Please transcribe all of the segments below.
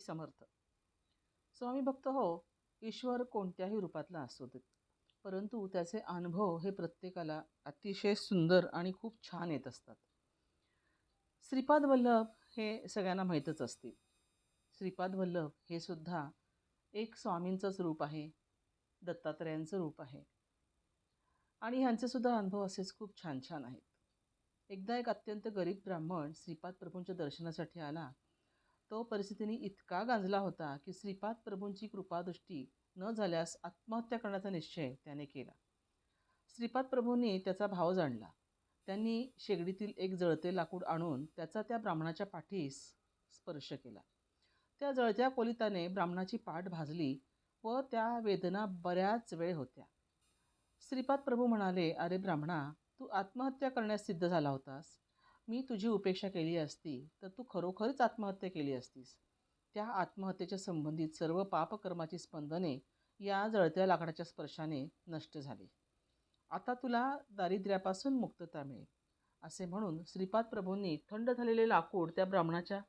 की समर्थ. स्वामी भक्त हो ईश्वर कोणत्याही रूपातला असू देत. परंतु त्याचे अनुभव हे प्रत्येकाला अतिशय सुंदर आणि खूप छान येत असतात. श्रीपाद वल्लभ हे सगळ्यांना माहीतच असतील. श्रीपाद वल्लभ हे सुद्धा एक स्वामींचंच रूप आहे दत्तात्रयांचं रूप आहे. आणि ह्यांचेसुद्धा अनुभव असेच खूप छान छान आहेत. एकदा एक अत्यंत गरीब ब्राह्मण श्रीपाद प्रभूंच्या दर्शनासाठी आला तो परिस्थितीने इतका गांजला होता की श्रीपाद प्रभूंची कृपादृष्टी न झाल्यास आत्महत्या करण्याचा निश्चय त्याने केला. श्रीपाद प्रभूंनी त्याचा भाव जाणला. त्यांनी शेगडीतील एक जळते लाकूड आणून त्याचा त्या ब्राह्मणाच्या पाठीस स्पर्श केला. त्या जळत्या कोलिताने ब्राह्मणाची पाठ भाजली व त्या वेदना बऱ्याच वेळ होत्या. श्रीपाद प्रभू म्हणाले अरे ब्राह्मणा तू आत्महत्या करण्यास सिद्ध झाला होतास. मी तुझी उपेक्षा केली असती तर तू खरोखरच आत्महत्या केली असतीस. त्या आत्महत्येच्या संबंधित सर्व पापकर्माची स्पंदने या जळत्या लाकडाच्या स्पर्शाने नष्ट झाली. आता तुला दारिद्र्यापासून मुक्तता मिळेल असे म्हणून श्रीपाद प्रभूंनी थंड झालेले लाकूड त्या ब्राह्मणाच्या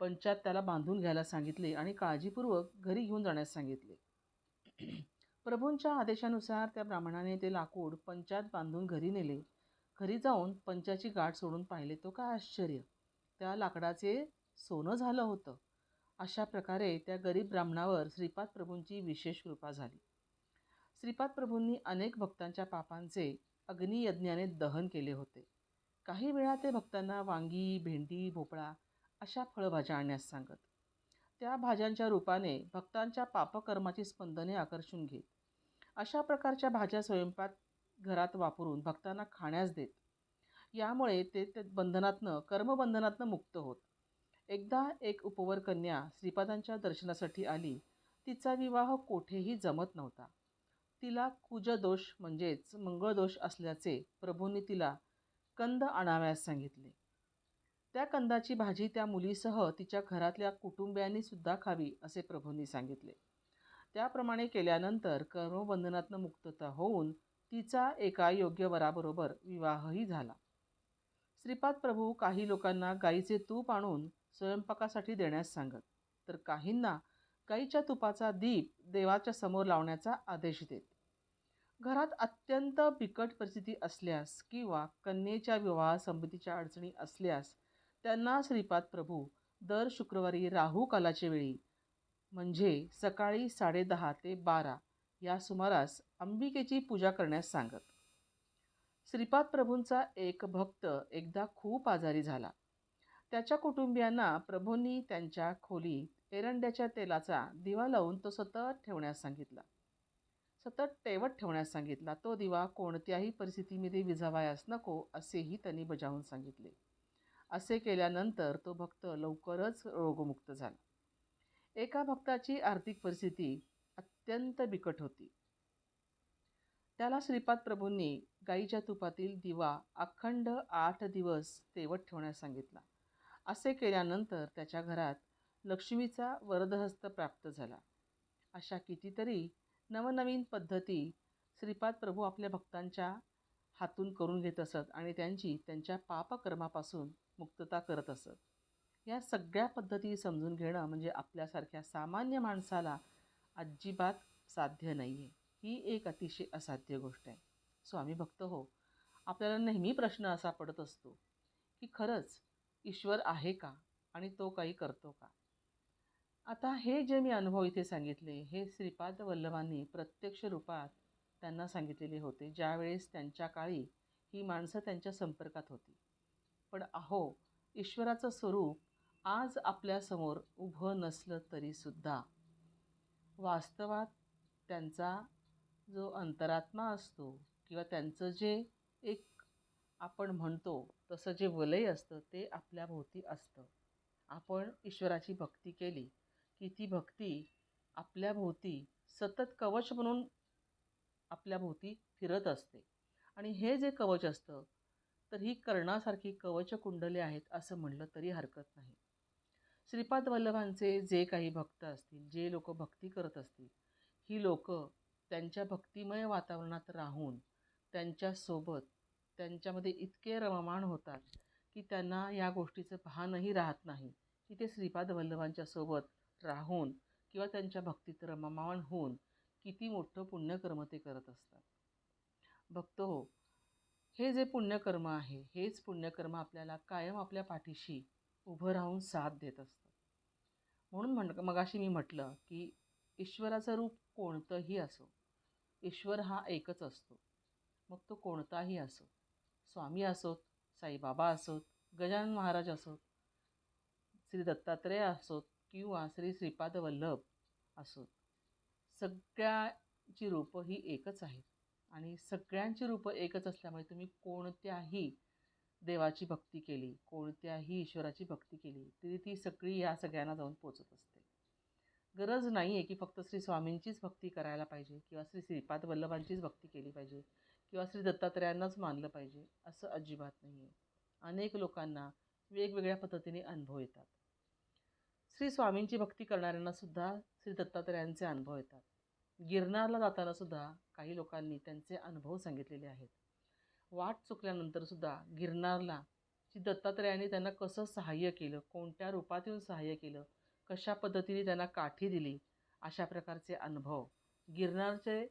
पंचात त्याला बांधून घ्यायला सांगितले आणि काळजीपूर्वक घरी घेऊन जाण्यास सांगितले. प्रभूंच्या आदेशानुसार त्या ब्राह्मणाने ते लाकूड पंचात बांधून घरी नेले घरी जाऊन पंचाची गाठ सोडून पाहिले तो काय आश्चर्य. त्या लाकडाचे सोनं झालं होतं. अशा प्रकारे त्या गरीब ब्राह्मणावर श्रीपाद प्रभूंची विशेष कृपा झाली. श्रीपाद प्रभूंनी अनेक भक्तांच्या पापांचे अग्नियज्ञाने दहन केले होते. काही वेळा ते भक्तांना वांगी भेंडी भोपळा अशा फळभाज्या आणण्यास सांगत. त्या भाज्यांच्या रूपाने भक्तांच्या पापकर्माची स्पंदने आकर्षून घेत. अशा प्रकारच्या भाज्या स्वयंपाक घरात वापरून भक्तांना खाण्यास देत. यामुळे ते ते बंधनातनं कर्मबंधनातनं मुक्त होत. एकदा एक उपवर कन्या श्रीपादांच्या दर्शनासाठी आली तिचा विवाह कोठेही जमत नव्हता. तिला कुजदोष म्हणजेच मंगळदोष असल्याचे प्रभूंनी तिला कंद आणाव्यास सांगितले. त्या कंदाची भाजी त्या मुलीसह तिच्या घरातल्या कुटुंबियांनी सुद्धा खावी असे प्रभूंनी सांगितले. त्याप्रमाणे केल्यानंतर कर्मबंधनातनं मुक्तता होऊन तिचा एका योग्य वराबरोबर विवाहही झाला. श्रीपाद प्रभू काही लोकांना गाईचे तूप आणून स्वयंपाकासाठी देण्यास सांगत तर काहींना गाईच्या तुपाचा दीप देवाच्या समोर लावण्याचा आदेश देत. घरात अत्यंत बिकट परिस्थिती असल्यास किंवा कन्येच्या विवाह संबंधीच्या अडचणी असल्यास त्यांना श्रीपाद प्रभू दर शुक्रवारी राहू कालाच्या वेळी म्हणजे सकाळी साडेदहा ते बारा या सुमारास अंबिकेची पूजा करण्यास सांगत. श्रीपाद प्रभूंचा एक भक्त एकदा खूप आजारी झाला. त्याच्या कुटुंबियांना प्रभूंनी त्यांच्या खोलीत एरंड्याच्या तेलाचा दिवा लावून तो सतत ठेवण्यास सांगितला. सतत तेवत ठेवण्यास सांगितला तो दिवा कोणत्याही परिस्थितीमध्ये विझावायास नको असेही त्यांनी बजावून सांगितले. असे केल्यानंतर तो भक्त लवकरच रोगमुक्त झाला. एका भक्ताची आर्थिक परिस्थिती अत्यंत बिकट होती. त्याला श्रीपाद प्रभूंनी गाईच्या तुपातील दिवा अखंड आठ दिवस तेवत ठेवण्यास सांगितला. असे केल्यानंतर त्याच्या घरात लक्ष्मीचा वरदहस्त प्राप्त झाला. अशा कितीतरी नवनवीन पद्धती श्रीपाद प्रभू आपल्या भक्तांच्या हातून करून घेत असत आणि त्यांची त्यांच्या पापकर्मापासून मुक्तता करत असत. या सगळ्या पद्धती समजून घेणं म्हणजे आपल्यासारख्या सामान्य माणसाला अजिबात साध्य नाही आहे ही एक अतिशय असाध्य गोष्ट आहे. स्वामी भक्त हो आपल्याला नेहमी प्रश्न असा पडत असतो की खरंच ईश्वर आहे का आणि तो काही करतो का? आता हे जे मी अनुभव इथे सांगितले हे श्रीपाद वल्लभांनी प्रत्यक्ष रूपात त्यांना सांगितलेले होते. ज्यावेळेस त्यांच्या काळी ही माणसं त्यांच्या संपर्कात होती. पण अहो ईश्वराचं स्वरूप आज आपल्यासमोर उभं नसलं तरीसुद्धा वास्तवात त्यांचा जो अंतरात्मा असतो किंवा त्यांचं जे एक आपण म्हणतो तसं जे वलय असतं ते आपल्याभोवती असतं. आपण ईश्वराची भक्ती केली की ती भक्ती आपल्याभोवती सतत कवच म्हणून आपल्याभोवती फिरत असते. आणि हे जे कवच असतं तर ही कर्णासारखी कवच कुंडले आहेत असं म्हणलं तरी हरकत नाही. श्रीपाद वल्लभांचे जे काही भक्त असतील जे लोक भक्ती करत असतील ही लोक त्यांच्या भक्तिमय वातावरणात राहून त्यांच्यासोबत त्यांच्यामध्ये इतके रममाण होतात की त्यांना या गोष्टीचं भानही राहत नाही की ते श्रीपाद वल्लभांच्या सोबत राहून किंवा त्यांच्या भक्तीत रममाण होऊन किती मोठं पुण्यकर्म ते करत असतात. भक्त हो हे जे पुण्यकर्म आहे हेच पुण्यकर्म आपल्याला कायम आपल्या पाठीशी उभं राहून साथ देत असतं म्हणून म्हण मगाशी मी म्हटलं की ईश्वराचं रूप कोणतंही असो ईश्वर हा एकच असतो. मग तो कोणताही असो स्वामी असोत साईबाबा असोत गजानन महाराज असोत श्री दत्तात्रेय असोत किंवा श्री श्रीपाद वल्लभ असोत सगळ्याची रूपं ही एकच आहेत. आणि सगळ्यांची रूपं एकच असल्यामुळे तुम्ही कोणत्याही देवाची भक्ती केली कोणत्याही ईश्वराची भक्ती केली तरी ती सगळी या सगळ्यांना जाऊन पोचत असते. गरज नाही आहे की फक्त श्री स्वामींचीच भक्ती करायला पाहिजे किंवा श्री श्रीपाद वल्लभांचीच भक्ती केली पाहिजे किंवा श्री दत्तात्रयांनाच मानलं पाहिजे असं अजिबात नाही आहे अनेक लोकांना वेगवेगळ्या पद्धतीने अनुभव येतात. श्री स्वामींची भक्ती करणाऱ्यांना सुद्धा श्री दत्तात्रयांचे अनुभव येतात. गिरनारला जाताना सुद्धा काही लोकांनी त्यांचे अनुभव सांगितलेले आहेत. वाट चुकल्यानंतर सुद्धा गिरनारला श्री दत्तात्रयाने त्यांना कसं सहाय्य केलं कोणत्या रूपात येऊन सहाय्य केलं कशा पद्धतीने त्यांना काठी दिली अशा प्रकारचे अनुभव गिरनारचे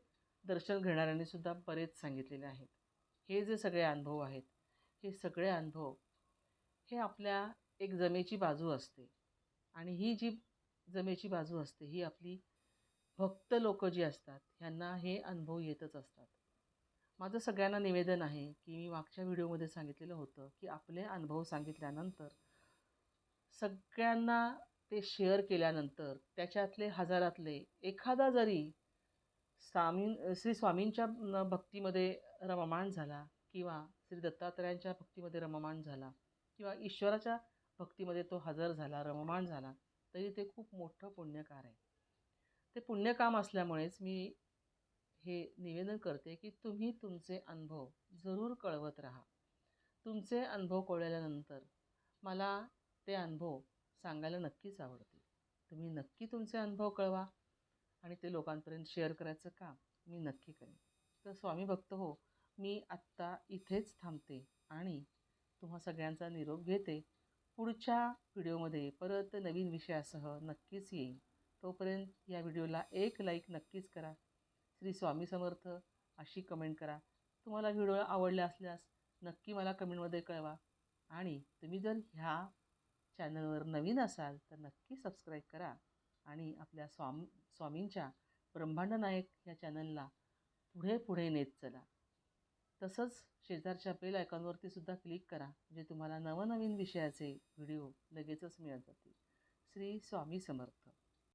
दर्शन घेणाऱ्यांनी सुद्धा बरेच सांगितलेले आहेत. हे जे सगळे अनुभव आहेत हे सगळे अनुभव हे आपल्या एक जमेची बाजू असते. आणि ही जी जमेची बाजू असते ही आपली भक्त लोक जी असतात ह्यांना हे अनुभव येतच असतात. माझं सगळ्यांना निवेदन आहे की मी मागच्या व्हिडिओमध्ये सांगितलेलं होतं की आपले अनुभव सांगितल्यानंतर सगळ्यांना ते शेअर केल्यानंतर त्याच्यातले हजारातले एखादा जरी स्वामी श्री स्वामींच्या भक्तीमध्ये रममाण झाला किंवा श्री दत्तात्रयांच्या भक्तीमध्ये रममाण झाला किंवा ईश्वराच्या भक्तीमध्ये तो हजर झाला रममाण झाला तरी ते खूप मोठं पुण्यकार आहे. ते पुण्यकाम असल्यामुळेच मी हे निवेदन करते की तुम्ही तुमचे अनुभव जरूर कळवत राहा. तुमचे अनुभव कळल्यानंतर मला ते अनुभव सांगायला नक्कीच आवडते तुम्ही नक्की तुमचे अनुभव कळवा आणि ते लोकांपर्यंत शेअर करायचं काम मी नक्की करेन. तर स्वामी भक्त हो मी आत्ता इथेच थांबते आणि तुम्हा सगळ्यांचा निरोप घेते. पुढच्या व्हिडिओमध्ये परत नवीन विषयासह नक्कीच येईन. तोपर्यंत या व्हिडिओला एक लाईक नक्कीच करा. श्री स्वामी समर्थ अशी कमेंट करा. तुम्हाला व्हिडिओ आवडला असल्यास नक्की मला कमेंटमध्ये कळवा. आणि तुम्ही जर ह्या चॅनलवर नवीन असाल तर नक्की सबस्क्राईब करा. आणि आपल्या स्वाम स्वामींच्या ब्रह्मांड नायक ह्या चॅनलला पुढे पुढे नेत चला. तसंच शेजारच्या बेल आयकॉनवरती सुद्धा क्लिक करा म्हणजे तुम्हाला नवनवीन विषयाचे व्हिडिओ लगेचच मिळत जातील. श्री स्वामी समर्थ.